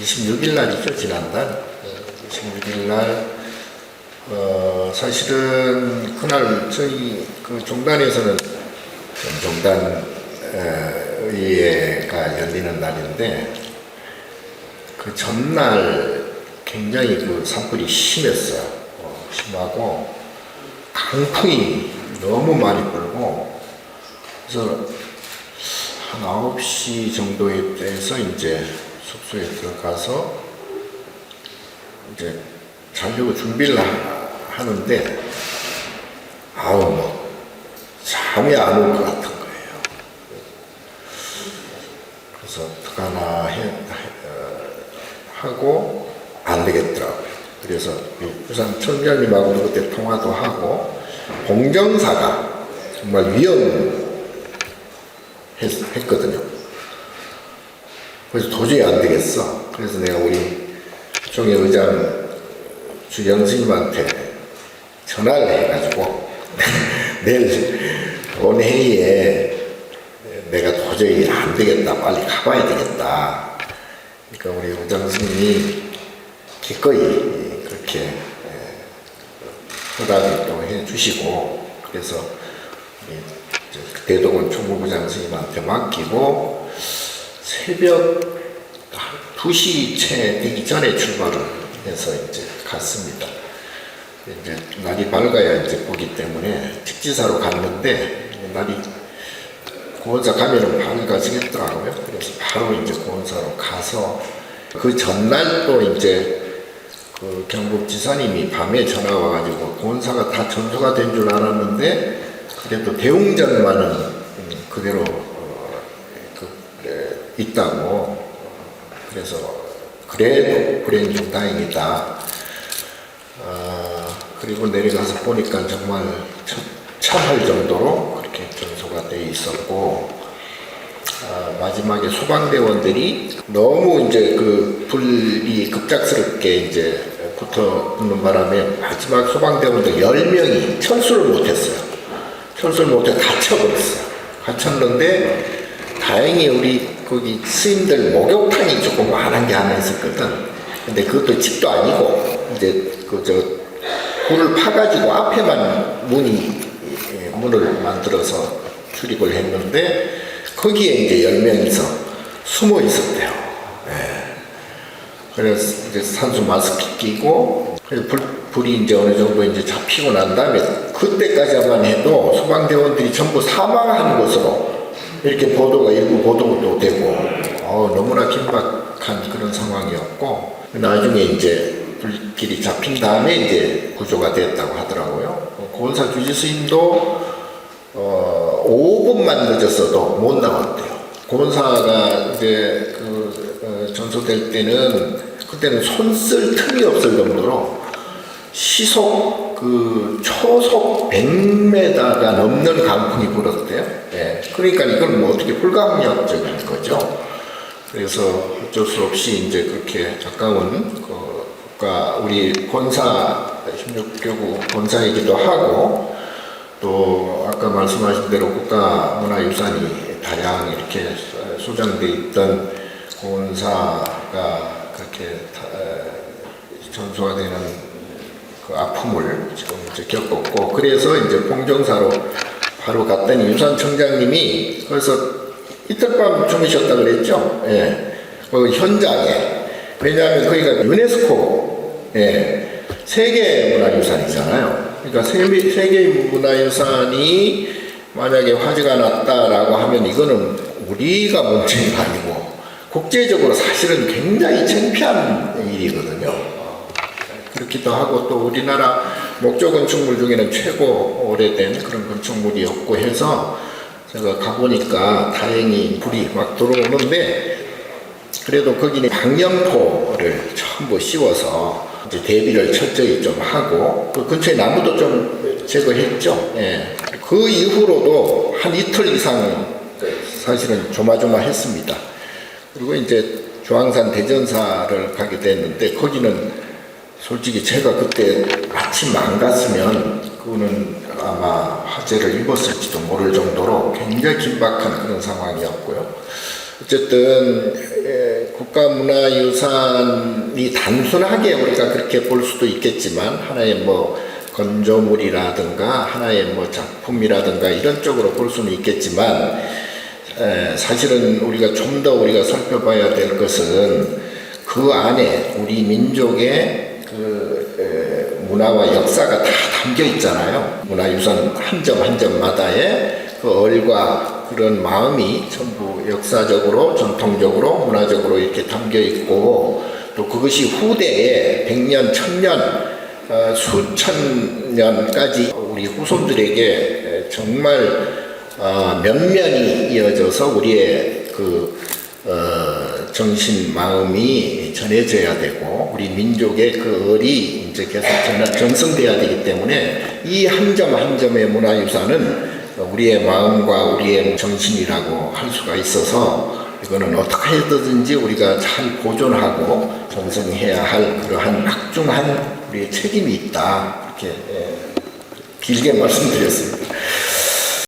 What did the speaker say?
26일 날이죠, 지난달. 26일 날, 어, 사실은 그날 저희 그 종단에서는 종단 에, 의회가 열리는 날인데, 그 전날 굉장히 그 산불이 심했어요. 어, 심하고, 강풍이 너무 많이 불고, 그래서 한 9시 정도에 돼서 이제 숙소에 들어가서 이제 자려고 준비를 하- 하는데 아우 뭐 잠이 안 올 것 같은 거예요. 그래서 어떡하나 해, 어, 하고 안 되겠더라고요. 그래서 이 부산 청장님하고도 그때 통화도 하고 공정사가 정말 위험 했, 했거든요. 그래서 도저히 안 되겠어. 그래서 내가 우리 종회의장 주영스님한테 전화를 해가지고 내일 온 회의에 내가 도저히 안 되겠다. 빨리 가봐야 되겠다. 그러니까 우리 의장 스님이 기꺼이 그렇게 허락을 또 해주시고 그래서 대동원 총무부장 선생님한테 맡기고 새벽 한 2시 채 되기 전에 출발을 해서 이제 갔습니다. 이제 날이 밝아야 이제 보기 때문에 직지사로 갔는데 날이 고원사 가면은 밝아지겠더라고요. 그래서 바로 이제 고원사로 가서 그 전날 또 이제 그 경북 지사님이 밤에 전화 와가지고 고원사가 다 전소가 된 줄 알았는데 그래도 대웅전만은 음, 그대로 있다고 그래서 그래도 불행 중 다행이다. 아, 그리고 내려가서 보니까 정말 참- 참할 정도로 그렇게 전소가 돼 있었고 아, 마지막에 소방대원들이 너무 이제 그 불이 급작스럽게 이제 붙어 붙는 바람에 마지막 소방대원들 10명이 철수를 못했어요. 철수를 못해 갇혀버렸어요. 갇혔는데 다행히 우리 거기 스님들 목욕탕이 조금 안한 게 하나 있었거든. 근데 그것도 집도 아니고 이제 그저 불을 파가지고 앞에만 문이 예, 문을 만들어서 출입을 했는데 거기에 이제 열 명이서 숨어 있었대요. 예. 그래서 이제 산소 마스크 끼고 불, 불이 이제 어느 정도 이제 잡히고 난 다음에 그때까지만 해도 소방대원들이 전부 사망한 것으로 이렇게 보도가 일부 보도도 되고 어, 너무나 긴박한 그런 상황이었고 나중에 이제 불길이 잡힌 다음에 이제 구조가 됐다고 하더라고요. 어, 고은사 주지스님도 어, 5분만 늦었어도 못 나왔대요. 고은사가 이제 그 어, 전소될 때는 그때는 손 쓸 틈이 없을 정도로 시속 그 초속 100m가 넘는 강풍이 불었대요. 예. 그러니까 이건 뭐 어떻게 불가항력적인 거죠. 그래서 어쩔 수 없이 이제 그렇게 가까운 그 국가 우리 본사 16교구 본사이기도 하고 또 아까 말씀하신 대로 국가문화유산이 다량 이렇게 소장돼 있던 본사가 그렇게 다- 에, 전소가 되는 그 아픔을 지금 이제 겪었고 그래서 이제 봉정사로 바로 갔더니 유산청장님이 그래서 이틀 밤 주무셨다 그랬죠. 예. 그 현장에 왜냐하면 거기가 유네스코 예. 세계 문화유산이잖아요. 그러니까 세계, 세계 문화유산이 만약에 화재가 났다라고 하면 이거는 우리가 문제가 아니고 국제적으로 사실은 굉장히 창피한 일이거든요. 그렇기도 하고 또 우리나라 목조 건축물 중에는 최고 오래된 그런 건축물이었고 해서 제가 가보니까 다행히 불이 막 들어오는데 그래도 거기는 방염토를 전부 씌워서 이제 대비를 철저히 좀 하고 그 근처에 나무도 좀 제거했죠. 예. 그 이후로도 한 이틀 이상 사실은 조마조마했습니다. 그리고 이제 중앙산 대전사를 가게 됐는데 거기는 솔직히 제가 그때 아침 안 갔으면 그거는 아마 화재를 입었을지도 모를 정도로 굉장히 긴박한 그런 상황이었고요. 어쨌든 에, 국가문화유산이 단순하게 우리가 그렇게 볼 수도 있겠지만 하나의 뭐 건조물이라든가 하나의 뭐 작품이라든가 이런 쪽으로 볼 수는 있겠지만 에, 사실은 우리가 좀 더 우리가 살펴봐야 될 것은 그 안에 우리 민족의 그 에, 문화와 역사가 다 담겨 있잖아요. 문화유산 한 점 한 점마다의 그 얼과 그런 마음이 전부 역사적으로 전통적으로 문화적으로 이렇게 담겨 있고 또 그것이 후대에 백년 천년 어, 수천 년까지 우리 후손들에게 정말 어, 면면이 이어져서 우리의 그 어, 정신 마음이 전해져야 되고 우리 민족의 그 을이 이제 계속 전- 전승돼야 되기 때문에 이 한 점 한 점의 문화유산은 우리의 마음과 우리의 정신이라고 할 수가 있어서 이거는 어떻게 해든지 우리가 잘 보존하고 전승해야 할 그러한 막중한 우리의 책임이 있다 이렇게 예, 길게 말씀드렸습니다.